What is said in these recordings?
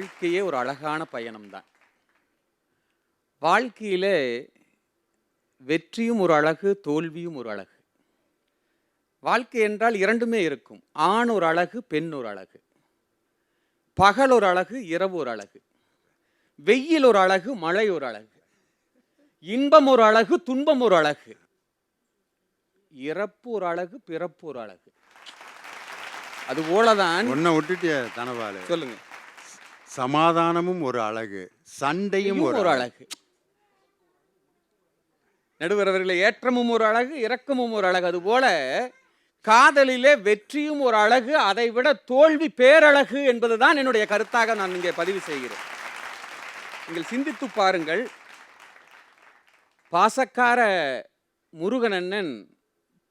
வாழ்க்கையே ஒரு அழகான பயணம்தான். வாழ்க்கையிலே வெற்றியும் ஒரு அழகு தோல்வியும் ஒரு அழகு. வாழ்க்கை என்றால் இரண்டுமே இருக்கும். ஆண் ஒரு அழகு பெண் ஒரு அழகு. பகல் ஒரு அழகு இரவு ஒரு அழகு. வெயில் ஒரு அழகு மழை ஒரு அழகு. இன்பம் ஒரு அழகு துன்பம் ஒரு அழகு. இறப்பு ஒரு அழகு பிறப்பு ஒரு அழகு. அது போலதான் ஒன்ன விட்டுட்டிய தனபாலு சொல்லுங்க. சமாதானமும் ஒரு அழகு சண்டையும் ஒரு அழகு. நடுவரவர்களே ஏற்றமும் ஒரு அழகு இரக்கமும் ஒரு அழகு. அதுபோல காதலிலே வெற்றியும் ஒரு அழகு அதை விட தோல்வி பேரழகு என்பதுதான் என்னுடைய கருத்தாக நான் இங்கே பதிவு செய்கிறேன். நீங்கள் சிந்தித்து பாருங்கள். பாசக்கார முருகனண்ணன்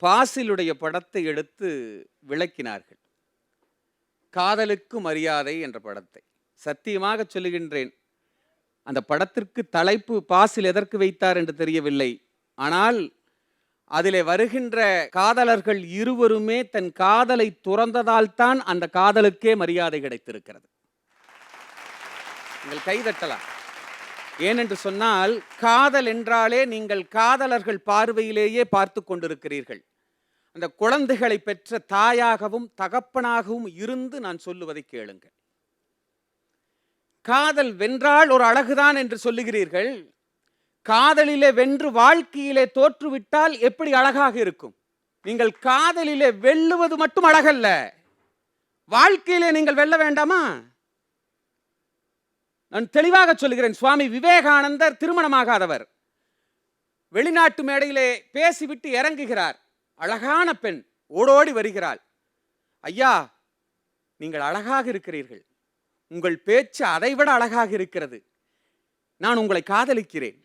பாசிலுடைய படத்தை எடுத்து விளக்கினார்கள். காதலுக்கு மரியாதை என்ற படத்தை. சத்தியமாக சொல்லுகின்றேன். அந்த படத்திற்கு தலைப்பு பாசில் எதற்கு வைத்தார் என்று தெரியவில்லை. ஆனால் அதிலே வருகின்ற காதலர்கள் இருவருமே தன் காதலை துறந்ததால் தான் அந்த காதலுக்கே மரியாதை கிடைத்திருக்கிறது. நீங்கள் கைதட்டலாம் ஏனென்று சொன்னால் காதல் என்றாலே நீங்கள் காதலர்கள் பார்வையிலேயே பார்த்து கொண்டிருக்கிறீர்கள். அந்த குழந்தைகளை பெற்ற தாயாகவும் தகப்பனாகவும் இருந்து நான் சொல்லுவதை கேளுங்கள். காதல் வென்றால் ஒரு அழகுதான் என்று சொல்லுகிறீர்கள். காதலிலே வென்று வாழ்க்கையிலே தோற்றுவிட்டால் எப்படி அழகாக இருக்கும்? நீங்கள் காதலிலே வெல்லுவது மட்டும் அழகல்ல. வாழ்க்கையிலே நீங்கள் வெல்ல வேண்டாமா? நான் தெளிவாக சொல்லுகிறேன் சுவாமி விவேகானந்தர் திருமணமாகாதவர். வெளிநாட்டு மேடையிலே பேசிவிட்டு இறங்குகிறார். அழகான பெண் ஓடோடி வருகிறாள். ஐயா நீங்கள் அழகாக இருக்கிறீர்கள். உங்கள் பேச்சு அதைவிட அழகாக இருக்கிறது. நான் உங்களை காதலிக்கிறேன்.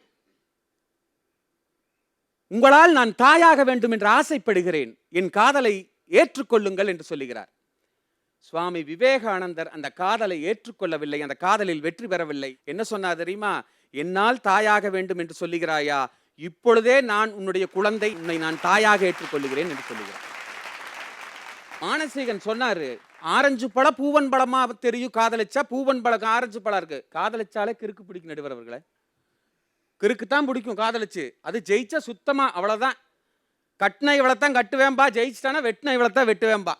உங்களால் நான் தாயாக வேண்டும் என்று ஆசைப்படுகிறேன். என் காதலை ஏற்றுக்கொள்ளுங்கள் என்று சொல்லுகிறார். சுவாமி விவேகானந்தர் அந்த காதலை ஏற்றுக்கொள்ளவில்லை அந்த காதலில் வெற்றி பெறவில்லை. என்ன சொன்னார் தெரியுமா? என்னால் தாயாக வேண்டும் என்று சொல்லுகிறாயா? இப்பொழுதே நான் உன்னுடைய குழந்தை உன்னை நான் தாயாக ஏற்றுக்கொள்ளுகிறேன் என்று சொல்லுகிறார். மானசீகன் சொன்னாரு ஆரஞ்சு பழம் பூவன் பழமா தெரியும் காதலிச்சா பூவன் பழம் ஆரஞ்சு பழம் இருக்கு. காதலிச்சாலே கிறுக்கு பிடிக்கும் நடுவர் அவர்களை கிறுக்கு தான் பிடிக்கும் காதலிச்சு. அது ஜெயிச்சா சுத்தமா அவ்வளவுதான். கட்டின இவ்வளோத்தான் கட்டுவேன்பா ஜெயிச்சிட்டானா வெட்டின இவ்வளோத்தான் வெட்டுவேம்பா.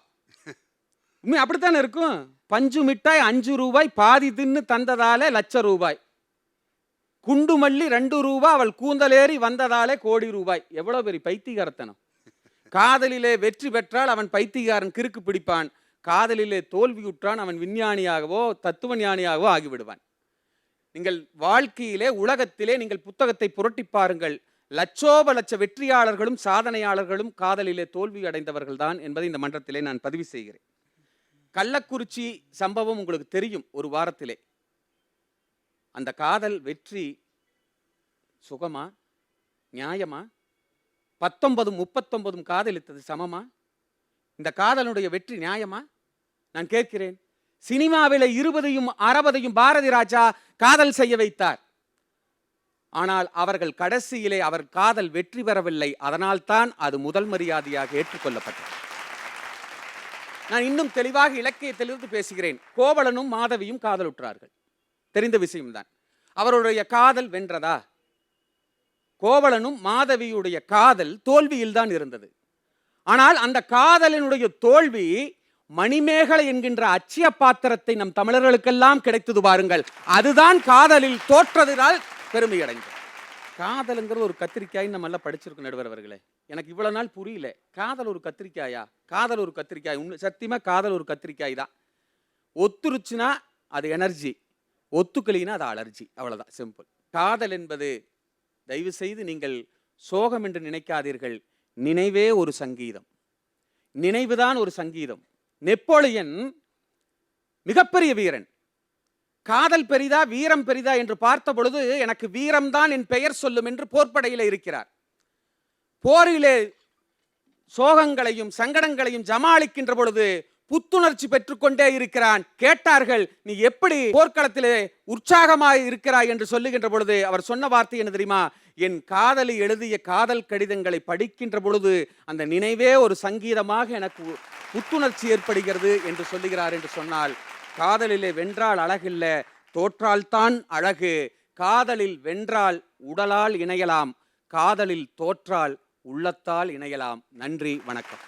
உண்மை அப்படித்தானே இருக்கும்? பஞ்சு மிட்டாய் அஞ்சு ரூபாய் பாதி தின்னு தந்ததாலே லட்ச ரூபாய். குண்டு மல்லி ரெண்டு ரூபா அவள் கூந்தலேறி வந்ததாலே கோடி ரூபாய். எவ்வளோ பெரிய பைத்தியகாரத்தனம். காதலிலே வெற்றி பெற்றால் அவன் பைத்தியகாரன் கிறுக்கு பிடிப்பான். காதலிலே தோல்வியுற்றான் அவன் விஞ்ஞானியாகவோ தத்துவ ஞானியாகவோ ஆகிவிடுவான். நீங்கள் வாழ்க்கையிலே உலகத்திலே நீங்கள் புத்தகத்தை புரட்டி பாருங்கள். லட்சோப லட்ச வெற்றியாளர்களும் சாதனையாளர்களும் காதலிலே தோல்வி அடைந்தவர்கள் தான் என்பதை இந்த மன்றத்திலே நான் பதிவு செய்கிறேன். கள்ளக்குறிச்சி சம்பவம் உங்களுக்கு தெரியும் ஒரு வாரத்திலே. அந்த காதல் வெற்றி சுகமா? நியாயமா? பத்தொன்பதும் முப்பத்தொன்பதும் காதலித்தது சமமா? இந்த காதலுடைய வெற்றி நியாயமா? நான் கேட்கிறேன். சினிமாவில இருபதையும் அறுபதையும் பாரதி ராஜா காதல் செய்ய வைத்தார். ஆனால் அவர்கள் கடைசியிலே அவர் காதல் வெற்றி பெறவில்லை. அதனால்தான் அது முதல் மரியாதையாக ஏற்றுக்கொள்ளப்பட்டது. நான் இன்னும் தெளிவாக இலக்கியத்திலிருந்து பேசுகிறேன். கோவலனும் மாதவியும் காதலுற்றார்கள். தெரிந்த விஷயம்தான். அவருடைய காதல் வென்றதா? கோவலனும் மாதவியுடைய காதல் தோல்வியில் தான் இருந்தது. ஆனால் அந்த காதலினுடைய தோல்வி மணிமேகலை என்கின்ற அச்சிய பாத்திரத்தை நம் தமிழர்களுக்கெல்லாம் கிடைத்தது பாருங்கள். அதுதான் காதலில் தோற்றதினால் பெருமை அடைந்தது காதலுங்கிற ஒரு கத்திரிக்காய் நம்ம எல்லாம் படிச்சிருக்கோம் நடுவர் அவர்களே. எனக்கு இவ்வளோ நாள் புரியல. காதல் ஒரு கத்திரிக்காயா? காதல் ஒரு கத்திரிக்காய். உண்மை சத்தியமாக காதல் ஒரு கத்திரிக்காய் தான். ஒத்துருச்சுன்னா அது எனர்ஜி. ஒத்துக்கலினா அது அலர்ஜி. அவ்வளோதான் சிம்பிள். காதல் என்பது தயவு செய்து நீங்கள் சோகம் என்று நினைக்காதீர்கள். நினைவே ஒரு சங்கீதம். நினைவுதான் ஒரு சங்கீதம். நெப்போலியன் மிகப்பெரிய வீரன். காதல் பெரிதா வீரம் பெரிதா என்று பார்த்த பொழுது எனக்கு வீரம்தான் என் பெயர் சொல்லும் என்று போர்ப்படையில் இருக்கிறார். போரிலே சோகங்களையும் சங்கடங்களையும் ஜமாளிக்கின்ற பொழுது புத்துணர்ச்சி பெற்றுக்கொண்டே இருக்கிறான். கேட்டார்கள் நீ எப்படி போர்க்களத்திலே உற்சாகமாய் இருக்கிறாய்? என்று சொல்லுகின்ற பொழுது அவர் சொன்ன வார்த்தை என்ன தெரியுமா? என் காதலி எழுதிய காதல் கடிதங்களை படிக்கின்ற பொழுது அந்த நினைவே ஒரு சங்கீதமாக எனக்கு புத்துணர்ச்சி ஏற்படுகிறது என்று சொல்லுகிறார் என்று சொன்னால் காதலிலே வென்றால் அழகில்ல தோற்றால்தான் அழகு. காதலில் வென்றால் உடலால் இணையலாம் காதலில் தோற்றால் உள்ளத்தால் இணையலாம். நன்றி வணக்கம்.